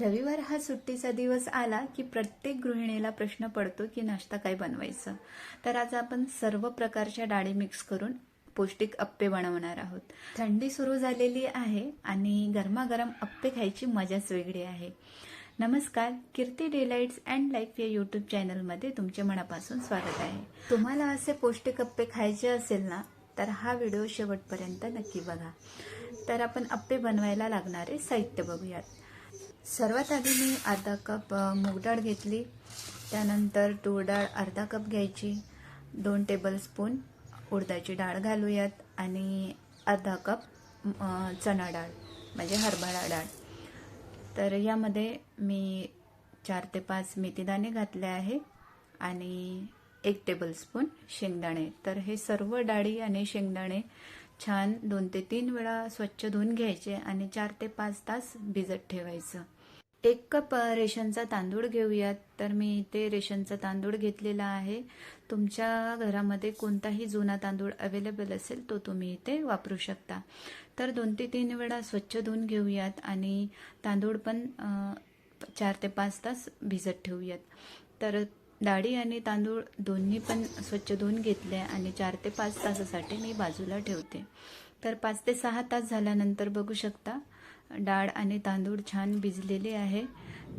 रविवार हा सुट्टीचा दिवस आला की प्रत्येक गृहिणीला प्रश्न पडतो की नाश्ता काय बनवायचं? तर आज आपण सर्व प्रकारच्या डाळी मिक्स करून पौष्टिक अप्पे बनवणार आहोत. थंडी सुरू झालेली आहे आणि गरमागरम अप्पे खायची मजाच वेगळी आहे. नमस्कार कीर्ती डेलाइट्स अँड लाईफ या यूट्यूब चॅनलमध्ये तुमचे मनापासून स्वागत आहे. तुम्हाला असे पौष्टिक अप्पे खायचे असेल ना तर हा व्हिडिओ शेवटपर्यंत नक्की बघा. तर आपण अप्पे बनवायला लागणारे साहित्य बघूयात. सर्वात आधी मी अर्धा कप अ, मूग डाळ घेतली. त्यानंतर तूर डाळ अर्धा कप घ्यायची. दोन टेबलस्पून उडदाची डाळ घालूयात आणि अर्धा कप चणा डाळ म्हणजे हरभरा डाळ. तर यामध्ये मी चार ते पाच मेथीदाणे घातले आहे आणि एक टेबलस्पून शेंगदाणे. तर हे सर्व डाळी आणि शेंगदाणे छान दोन ते तीन वेळा स्वच्छ धुवून घ्यायचे आणि चार ते पाच तास भिजत ठेवायचं. एक कप रेशनचा तांदूळ घेऊयात. तर मी इथे रेशनचा तांदूळ घेतलेला आहे. तुमच्या घरामध्ये कोणताही जुना तांदूळ अवेलेबल असेल तो तुम्ही इथे वापरू शकता. तर दोन ते तीन वेळा स्वच्छ धुवून घेऊयात आणि तांदूळ पण चार ते पाच तास भिजत ठेवूयात. तर डाळी आणि तांदूळ दोन्ही पण स्वच्छ धुवून घेतले आणि चार ते पाच तासासाठी मी बाजूला ठेवते. तर पाच ते सहा तास झाल्यानंतर बघू शकता डाळ आणि तांदूळ छान भिजलेले आहे.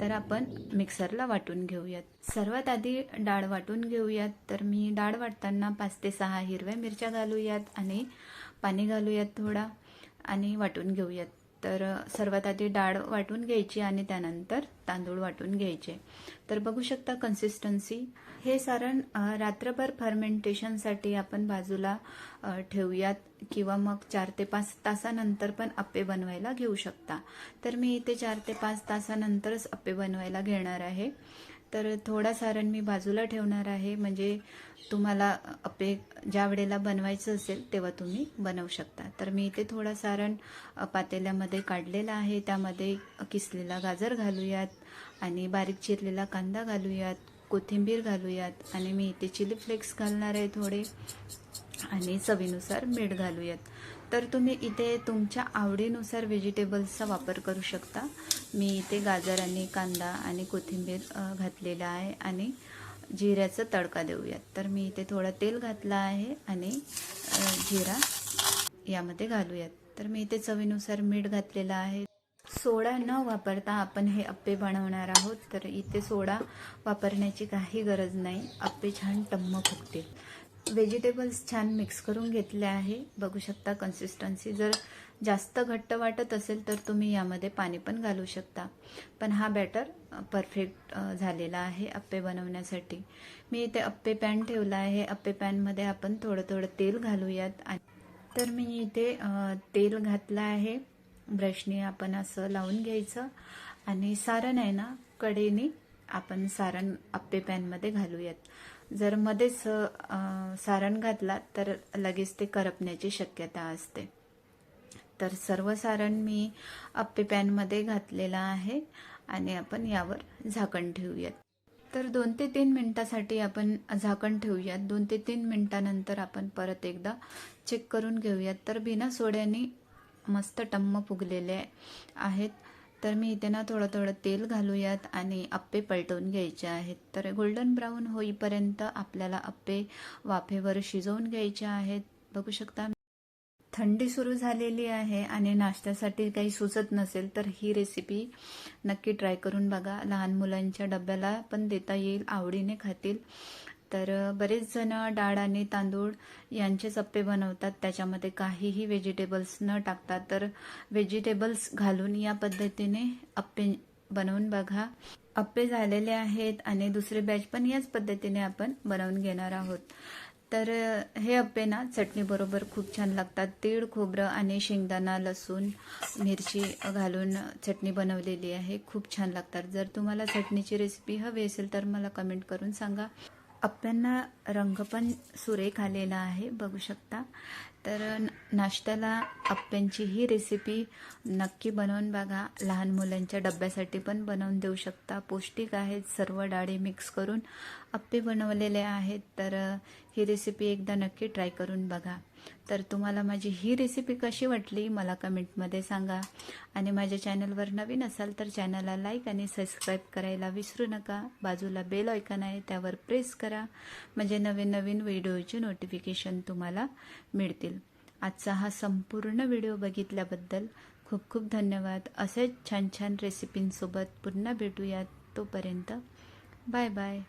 तर आपण मिक्सरला वाटून घेऊयात. सर्वात आधी डाळ वाटून घेऊयात. तर मी डाळ वाटताना पाच ते सहा हिरव्या मिरच्या घालूयात आणि पाणी घालूयात थोडा आणि वाटून घेऊयात. तर सर्वात आधी डाळ वाटून घ्यायची आणि त्यानंतर तांदूळ वाटून घ्यायचे. तर बघू शकता कन्सिस्टन्सी हे सारण रात्रभर फर्मेंटेशनसाठी आपण बाजूला ठेवूयात किंवा मग चार ते पाच तासानंतर पण अप्पे बनवायला घेऊ शकता. तर मी इथे चार ते पाच तासानंतरच अप्पे बनवायला घेणार आहे. तर थोडा सारण मी बाजूला ठेवणार आहे. म्हणजे तुम्हाला अपे ज्या वेळेला बनवायचं असेल तेव्हा तुम्ही बनवू शकता. तर मी इथे थोडा सारण पातेल्यामध्ये काढलेला आहे. त्यामध्ये किसलेला गाजर घालूयात आणि बारीक चिरलेला कांदा घालूयात कोथिंबीर घालूयात आणि मी इथे चिली फ्लेक्स घालणार आहे थोडे आणि चवीनुसार मीठ घालूयात. तर तुम्ही इथे तुमच्या आवडीनुसार व्हेजिटेबल्सचा वापर करू शकता. मी इथे गाजर आणि कांदा आणि कोथिंबीर घातलेला आहे आणि जिऱ्याचा तडका देऊयात. तर मी इथे थोडं तेल घातलं आहे आणि जिरा यामध्ये घालूयात. तर मी इथे चवीनुसार मीठ घातलेलं आहे. सोडा न वापरता आपण हे अप्पे बनवणार आहोत. तर इथे सोडा वापरण्याची काही गरज नाही. अप्पे छान टम्म फुगतील. व्हेजिटेबल्स छान मिक्स करून घेतले आहे. बघू शकता कन्सिस्टन्सी जर जास्त घट्ट वाटत असेल तर तुम्ही यामध्ये पाणी पण घालू शकता. पण हा बॅटर परफेक्ट झालेला आहे अप्पे बनवण्यासाठी. मी इथे अप्पे पॅन ठेवला आहे. अप्पे पॅनमध्ये आपण थोडं थोडं तेल घालूयात. आणि तर मी इथे तेल घातलं आहे. ब्रशने आपण असं लावून घ्यायचं. आणि सारण आहे ना कडेने आपण सारण अप्पे पॅनमध्ये घालूयात. जर मध्येच सारण घातला तर लगेच ते करपण्याची शक्यता असते. तर सर्व सारण मी अप्पे पॅनमध्ये घातलेलं आहे आणि आपण यावर झाकण ठेवूयात. तर दोन ते तीन मिनटासाठी आपण झाकण ठेवूयात. दोन ते तीन मिनटानंतर आपण परत एकदा चेक करून घेऊयात. तर बिना सोड्याने मस्त टम्म फुगलेले आहेत. तर मी इथे ना थोडं थोडं तेल घालूयात आणि अप्पे पलटवून घ्यायचे आहेत. तर गोल्डन ब्राऊन होईपर्यंत आपल्याला अप्पे वाफेवर शिजवून घ्यायचे आहेत. बघू शकता थंडी सुरू झालेली आहे आणि नाश्त्यासाठी काही सुचत नसेल तर ही रेसिपी नक्की ट्राय करून बघा. लहान मुलांच्या डब्याला पण देता येईल आवडीने खातील. तर बरेच जण डाळ आणि तांदूळ यांचे चप्पे बनवतात. त्याच्यामध्ये काहीही व्हेजिटेबल्स न टाकता तर व्हेजिटेबल्स घालून या पद्धतीने अप्पे बनवून बघा. अप्पे झालेले आहेत आणि दुसरे बॅच पण याच पद्धतीने आपण बनवून घेणार आहोत. तर हे अप्पे ना चटणीबरोबर खूप छान लागतात. तीळ खोबरं आणि शेंगदाणा लसूण मिरची घालून चटणी बनवलेली आहे. खूप छान लागतात. जर तुम्हाला चटणीची रेसिपी हवी असेल तर मला कमेंट करून सांगा. अप्प्यांना रंग पण सुरेख आलेला आहे बघू शकता. तर नाश्त्याला अप्प्यांची ही रेसिपी नक्की बनवून बघा. लहान मुलांच्या डब्यासाठी पण बनवून देऊ शकता. पौष्टिक आहेत सर्व डाळी मिक्स करून आप्पे बनवलेले आहेत. तर ही रेसिपी एकदा नक्की ट्राय करून बघा. तर तुम्हाला माझी ही रेसिपी कशी वाटली मला कमेंटमध्ये सांगा. आणि माझ्या चॅनलवर नवीन असाल तर चॅनलला लाईक आणि सबस्क्राईब करायला विसरू नका. बाजूला बेल ऐकन आहे त्यावर प्रेस करा. म्हणजे नवीन नवीन व्हिडिओचे नोटिफिकेशन तुम्हाला मिळतील. आजचा हा संपूर्ण व्हिडिओ बघितल्याबद्दल खूप खूप धन्यवाद. असेच छान छान रेसिपींसोबत पुन्हा भेटूयात तोपर्यंत. Bye bye